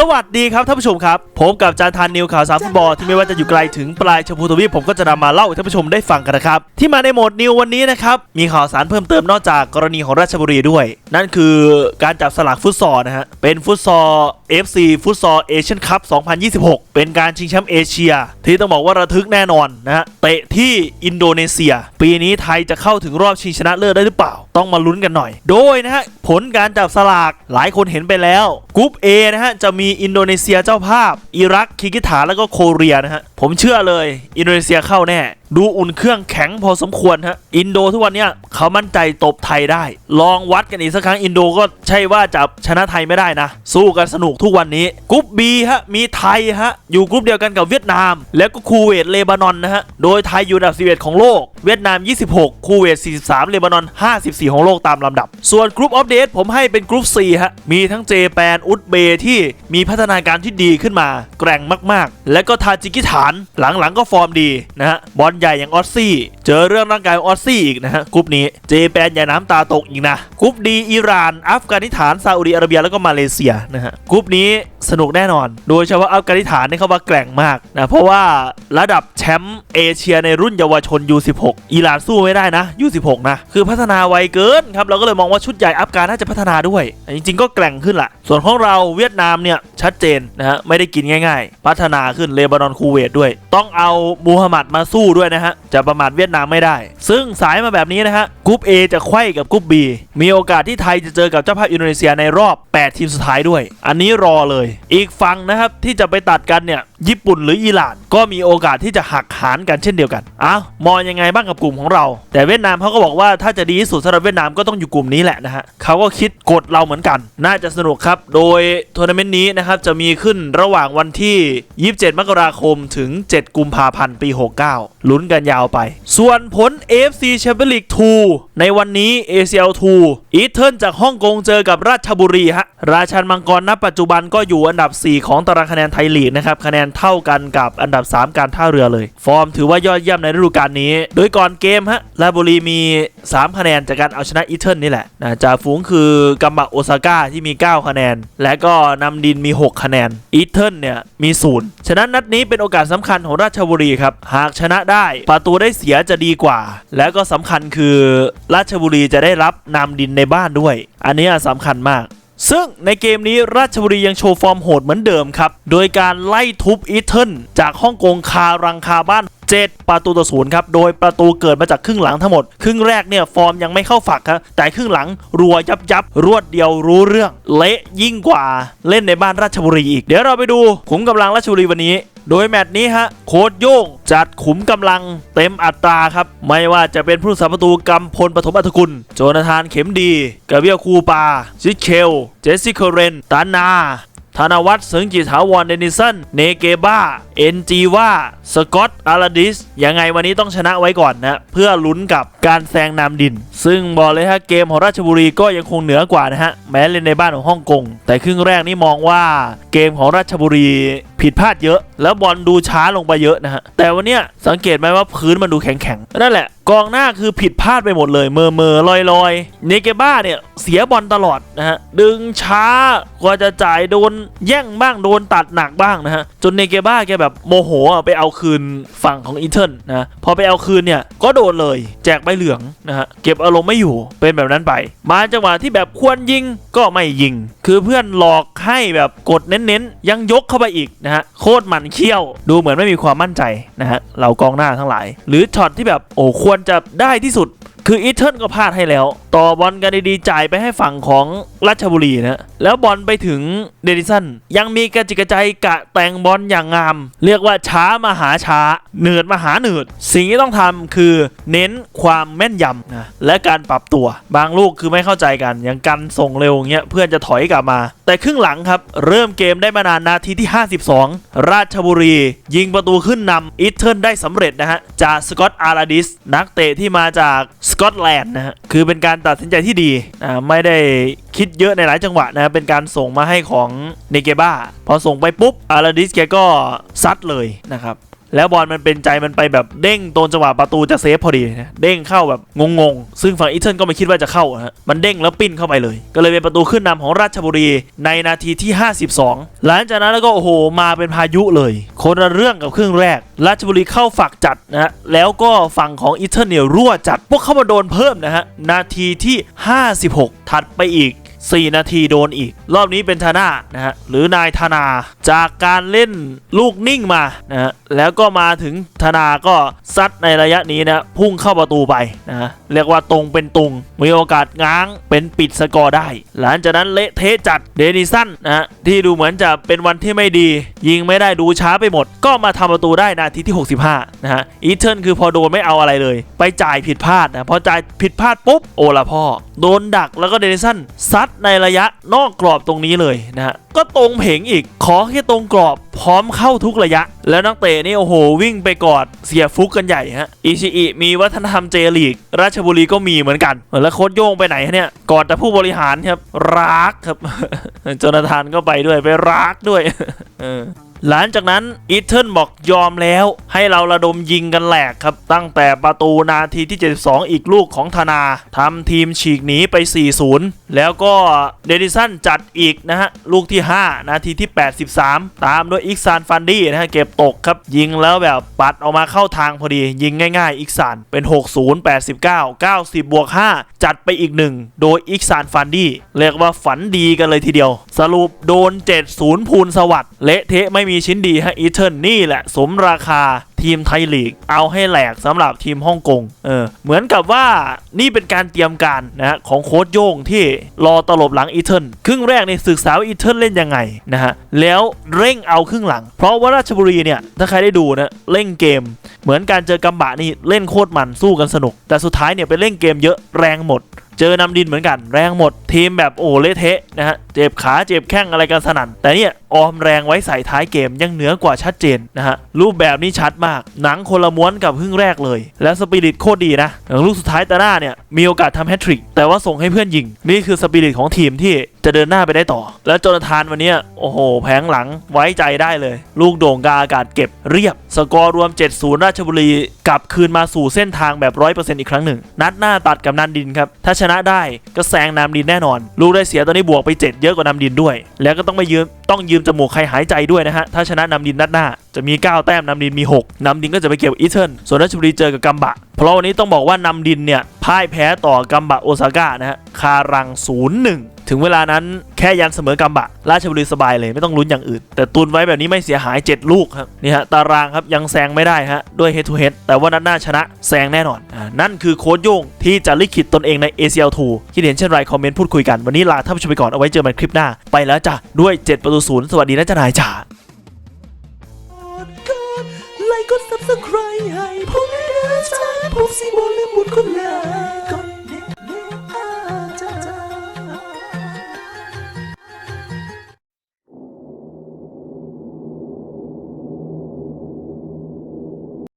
สวัสดีครับท่านผู้ชมครับ ผมกับจานทานนิวข่าวสามฟุตบอลที่ไม่ว่าจะอยู่ไกลถึงปลายชมพูทวีปผมก็จะนำมาเล่าให้ท่านผู้ชมได้ฟังกันนะครับ ที่มาในโหมดนิววันนี้นะครับ มีข่าวสารเพิ่มเติมนอกจากกรณีของราชบุรีด้วย นั่นคือการจับสลากฟุตซอลนะฮะเป็นฟุตซอล FC ฟุตซอลเอเชียนคัพ 2026 เป็นการชิงแชมป์เอเชีย ที่ต้องบอกว่าระทึกแน่นอนนะฮะ เตะที่อินโดนีเซีย ปีนี้ไทยจะเข้าถึงรอบชิงชนะเลิศได้หรือเปล่า ต้องมาลุ้นกันหน่อย โดยนะฮะ ผลการจับสลากหลายคนเห็นไปแล้วกรุ๊ป A นะฮะ จะมีอินโดนีเซียเจ้าภาพ อิรักคิกิถาแล้วก็โคเรียนะฮะผมเชื่อเลยอินโดนีเซียเข้าแน่ ดูอุ่นเครื่องแข็งพอสมควรฮะอินโดทุกวันเนี้ยเขามั่นใจตบไทยได้ ลองวัดกันอีกสักครั้งอินโดก็ใช่ว่าจะชนะไทยไม่ได้นะ สู้กันสนุกทุกวันนี้กรุ๊ป B ฮะมีไทยฮะอยู่กรุ๊ปเดียวกันกับเวียดนาม แล้วก็คูเวตเลบานอนนะฮะโดยไทยอยู่อันดับ11ของโลก เวียดนาม 26 คูเวต 43 เลบานอน 54 ของโลกตามลำดับ ส่วนกรุ๊ปออฟเดตผมให้เป็นกรุ๊ป C ฮะมีทั้งเจแปนอุซเบย์ที่มีพัฒนาการที่ดีขึ้นมา แกร่งมาก ๆ และก็ทาจิกิถานหลังๆก็ฟอร์มดีนะฮะบอลใหญ่อย่างออสซี่ เจอเรื่องร่างกายออสซี่อีกนะฮะกรุ๊ปนี้เจแปนอย่าน้ำตาตกอีกนะกรุ๊ปดีอิหร่าน อัฟกานิสถานซาอุดิอาระเบียแล้วก็มาเลเซียนะฮะกรุ๊ปนี้สนุกแน่นอน โดยเฉพาะอัฟกานิสถานนี่เขาว่าแกร่งมากนะเพราะว่าระดับแชมป์เอเชียในรุ่นเยาวชน U16 อิหร่านสู้ไม่ได้นะ U16 นะคือพัฒนาไวเกินครับเราก็เลยมองว่าชุดใหญ่อัฟกานน่าจะพัฒนาด้วย จริงๆ ก็แกร่งขึ้นละส่วนของเราเวียดนามเนี่ยชัดเจนนะฮะไม่ได้กินง่าย ๆ พัฒนาขึ้นเลบานอนคูเวตด้วย ต้องเอามูฮัมหมัดมาสู้ด้วยนะฮะจะประมาทเวียดนามไม่ได้ ซึ่งสายมาแบบนี้นะฮะกรุ๊ป A จะไขว้กับกรุ๊ป B มีโอกาสที่ไทยจะเจอกับเจ้าภาพอินโดนีเซียในรอบ 8 ทีมสุดท้ายด้วย อันนี้รอเลย อีกฝั่งนะครับที่จะไปตัดกันเนี่ยญี่ปุ่นหรืออิหร่าน ก็มีโอกาสที่จะหักหารกันเช่นเดียวกันอ้าวมองยังไงบ้างกับกลุ่มของเรา แต่เวียดนามเขาก็บอกว่าถ้าจะดีที่สุดสำหรับเวียดนามก็ต้องอยู่กลุ่มนี้แหละนะฮะเขาก็คิดกดเราเหมือนกัน น่าจะสนุกครับ โดยทัวร์นาเมนต์นี้นะครับจะมีขึ้นระหว่างวันที่ 27 มกราคมถึง 7 กุมภาพันธ์ปี 69 ลุ้นกันยาวไป ส่วนผล AFC Champions League 2ในวันนี้ ACL 2อีเทิร์นจากฮ่องกงเจอกับราชบุรีฮะราชันมังกรณปัจจุบันก็อยู่อันดับ 4 ของตารางคะแนนไทยลีกนะครับคะแนนเท่ากันกับอันดับ 3 การท่าเรือเลย ฟอร์มถือว่ายอดเยี่ยมในฤดูกาลนี้ โดยก่อนเกมฮะราชบุรีมี 3 คะแนนจากการเอาชนะอีเทิร์นนี่แหละนะจ่าฝูงคือกัมบะโอซาก้าที่มี 9 คะแนน และก็นำดินมี 6 คะแนนอีเทิร์นเนี่ยมีศูนย์ฉะนั้นนัดนี้เป็นโอกาสสำคัญของราชบุรีครับหากชนะได้ประตูได้เสียจะดีกว่า และก็สำคัญคือราชบุรีจะได้รับนำดินในบ้านด้วย อันนี้สำคัญมาก ซึ่งในเกมนี้ราชบุรียังโชว์ฟอร์มโหดเหมือนเดิมครับ โดยการไล่ทุบอีเทิร์นจากฮ่องกงคารังคาบ้าน 7 ประตูต่อศูนย์ครับ โดยประตูเกิดมาจากครึ่งหลังทั้งหมด ครึ่งแรกเนี่ยฟอร์มยังไม่เข้าฝักครับ แต่ครึ่งหลังรัวยับยับรวดเดียวรู้เรื่อง เละยิ่งกว่าเล่นในบ้านราชบุรีอีก เดี๋ยวเราไปดูขุมกำลังราชบุรีวันนี้ โดยแมตช์นี้ฮะโค้ดโย่งจัดขุมกำลังเต็มอัตราครับ ไม่ว่าจะเป็นผู้รักษาประตูกำพลปฐมอัฐกุล โจนาธานเข็มดีกาเบียคูปาซิเคลเจสซิคเรน ตานาธนวัฒน์เสิงจิตถาวรเดนิสัน เนเกบ้า เอ็นจีว่า สกอตอาราดิส ยังไงวันนี้ต้องชนะไว้ก่อนนะ เพื่อลุ้นกับการแซงนำดิน ซึ่งบอกเลยฮะเกมของราชบุรีก็ยังคงเหนือกว่านะฮะ แม้เล่นในบ้านของฮ่องกง แต่ครึ่งแรกนี่มองว่าเกมของราชบุรี ผิดพลาดเยอะ แล้วบอลดูช้าลงไปเยอะนะฮะ แต่วันเนี้ยสังเกตไหมว่าพื้นมันดูแข็งๆนั่นแหละ กองหน้าคือผิดพลาดไปหมดเลยเมอเมอลอยลอยเนเกบ้าเนี่ยเสียบอลตลอดนะฮะ ดึงช้ากว่าจะจ่ายโดนแย่งบ้างโดนตัดหนักบ้างนะฮะ จนเนเกบ้าแกแบบโมโหไปเอาคืนฝั่งของอีเทิร์นนะพอไปเอาคืนเนี่ยก็โดนเลยแจกใบเหลืองนะฮะเก็บอารมณ์ไม่อยู่เป็นแบบนั้นไป มาจังหวะที่แบบควรยิงก็ไม่ยิง คือเพื่อนหลอกให้แบบกดเน้นๆ ยังยกเข้าไปอีกนะฮะโคตรหมันเขี้ยว ดูเหมือนไม่มีความมั่นใจนะฮะเรากองหน้าทั้งหลาย หรือช็อตที่แบบโอ้ควรจะได้ที่สุด คืออีเทิร์นก็พลาดให้แล้ว ต่อบอลกันดีๆจ่ายไปให้ฝั่งของราชบุรีนะแล้วบอลไปถึงเดนิสันยังมีกระจิกกระใจกะแต่งบอลอย่างงาม เรียกว่าช้ามาหาช้าเหนืดมาหาเหนืดสิ่งที่ต้องทำคือเน้นความแม่นยำนะและการปรับตัวบางลูกคือไม่เข้าใจกันอย่างกันส่งเร็วเงี้ยเพื่อนจะถอยกลับมา แต่ครึ่งหลังครับ เริ่มเกมได้มานานนาทีที่ 52 ราชบุรี ยิงประตูขึ้นนำอีเทิร์นได้สำเร็จนะฮะจากสกอตอาราดิสนักเตะที่มาจากสกอตแลนด์นะฮะคือเป็นการตัดสินใจที่ดีอ่าไม่ได้คิดเยอะในหลายจังหวะนะเป็นการส่งมาให้ของเนเกบ้าพอส่งไปปุ๊บอาราดิสแกก็ซัดเลยนะครับ แล้วบอลมันเป็นใจมันไปแบบเด้งตรงจังหวะประตูจะเซฟพอดีนะเด้งเข้าแบบงงๆ ซึ่งฝั่งอีเทิร์นก็ไม่คิดว่าจะเข้าอะฮะมันเด้งแล้วปิ้นเข้าไปเลย ก็เลยเป็นประตูขึ้นนำของราชบุรีในนาทีที่ 52 หลังจากนั้นแล้วก็โอ้โหมาเป็นพายุเลย คนละเรื่องกับครึ่งแรก ราชบุรีเข้าฝักจัดนะฮะแล้วก็ฝั่งของอีเทิร์นเนี่ยรั่วจัดพวกเข้ามาโดนเพิ่มนะฮะนาทีที่ 56 ถัดไปอีก 4 นาทีโดนอีก รอบนี้เป็นธนานะฮะหรือนายธนาจากการเล่นลูกนิ่งมานะฮะแล้วก็มาถึงธนาก็ซัดในระยะนี้นะพุ่งเข้าประตูไปนะฮะเรียกว่าตรงเป็นตุง มีโอกาสง้างเป็นปิดสกอร์ได้ หลังจากนั้นเละเทะจัดเดนิสันนะฮะที่ดูเหมือนจะเป็นวันที่ไม่ดี ยิงไม่ได้ดูช้าไปหมด ก็มาทำประตูได้นาทีที่ 65นะฮะอีเทิร์นคือพอโดนไม่เอาอะไรเลย ไปจ่ายผิดพลาดนะพอจ่ายผิดพลาดปุ๊บโอละพ่อโดนดักแล้วก็เดนิสันซัดในระยะนอกกรอบตรงนี้เลยนะฮะก็ตรงเพงอีกขอแค่ตรงกรอบพร้อมเข้าทุกระยะ แล้วนักเตะนี่โอ้โหวิ่งไปกอดเสียฟุกกันใหญ่ฮะอิชิอิมีวัฒนธรรมเจลีก ราชบุรีก็มีเหมือนกัน แล้วโค้ชโย่งไปไหนเนี่ยกอดแต่ผู้บริหารครับรักครับจนาธานก็ไปด้วยไปรักด้วย หลังจากนั้นอีเทิร์นบอกยอมแล้ว ให้เราระดมยิงกันแหลกครับ ตั้งแต่ประตูนาทีที่ 72 อีกลูกของธนาทำทีมฉีกหนีไป 4-0 แล้วก็เดนิสันจัดอีกนะฮะ ลูกที่ 5 นาทีที่ 83 ตามด้วยอิกซานฟันดี้นะฮะ เก็บตกครับ ยิงแล้วแบบปัดออกมาเข้าทางพอดี ยิงง่ายๆ อิกซานเป็น 60 89 90 บวก 5 จัดไปอีกหนึ่งโดยอิกซานฟันดี้เรียกว่าฝันดีกันเลยทีเดียว สรุปโดน 70 พูนสวัสด์เละเทะไม่มีชิ้นดีฮะอีเทิร์นนี่แหละ สมราคาทีมไทยลีก เอาให้แหลกสำหรับทีมฮ่องกงเออเหมือนกับว่านี่เป็นการเตรียมการนะฮะของโค้ชโย่งที่รอตลบหลังอีเทิร์นครึ่งแรกในศึกษาว่าอีเทิร์นเล่นยังไงนะฮะแล้วเร่งเอาครึ่งหลัง เพราะว่าราชบุรีเนี่ยถ้าใครได้ดูนะเล่นเกม เหมือนการเจอกำบะนี่เล่นโคตรมันสู้กันสนุก แต่สุดท้ายเนี่ยไปเล่นเกมเยอะแรงหมดเจอนำดินเหมือนกันแรงหมดทีมแบบโอ้เละเทะนะฮะเจ็บขาเจ็บแข้งอะไรกันสนั่นแต่เนี่ยออมแรงไว้ใส่ท้ายเกมยังเหนือกว่าชัดเจนนะฮะรูปแบบนี้ชัดมาก หนังคนละม้วนกับครึ่งแรกเลย และสปิริตโคตรดีนะอย่างลูกสุดท้ายตาหน้าเนี่ยมีโอกาสทำแฮตทริกแต่ว่าส่งให้เพื่อนยิง นี่คือสปิริตของทีมที่จะเดินหน้าไปได้ต่อ แล้วโจนาธานวันนี้โอ้โห แผงหลังไว้ใจได้เลย ลูกโด่งกาอากาศเก็บเรียบ สกอร์รวม 7-0 ราชบุรีกลับคืนมาสู่เส้นทางแบบ 100%อีกครั้งหนึ่ง นัดหน้าตัดกับนันดินครับ ถ้าชนะได้ก็แซงนามดินแน่นอน ลูกได้เสียตอนนี้บวกไป 7 เยอะกว่านำดินด้วย แล้วก็ต้องไปยืมต้องยืมจมูกใครหายใจด้วยนะฮะ ถ้าชนะนำดินนัดหน้า จะมี 9 แต้มนำดินมี 6นำดินก็จะไปเกี่ยวอีเทิร์นส่วนราชบุรีเจอกับกัมบะ เพราะวันนี้ต้องบอกว่านำดินเนี่ยพ่ายแพ้ต่อกัมบะโอซาก้านะฮะคารัง 0-1 ถึงเวลานั้นแค่ยันเสมอกัมบะ ราชบุรีสบายเลยไม่ต้องลุ้นอย่างอื่น แต่ตุนไว้แบบนี้ไม่เสียหาย 7 ลูกครับนี่ฮะตารางครับยังแซงไม่ได้ฮะด้วย head to head แต่ว่านัดหน้าชนะแซงแน่นอนอ่านั่นคือโค้ชโย่งที่จะลิขิตตนเองใน ACL2 คิดเห็นเช่นไรคอมเมนต์พูดคุยกันวันนี้ลาท่านผู้ชมไปก่อนเอาไว้เจอกันคลิปหน้าไปแล้วจ้ะด้วย 7 ประตูศูนย์สวัสดีนะจ๊ะนายจ๋าไลค์กด subscribe ให้ผมนะจ๊ะผมสิบอลลืมบุญคุณลา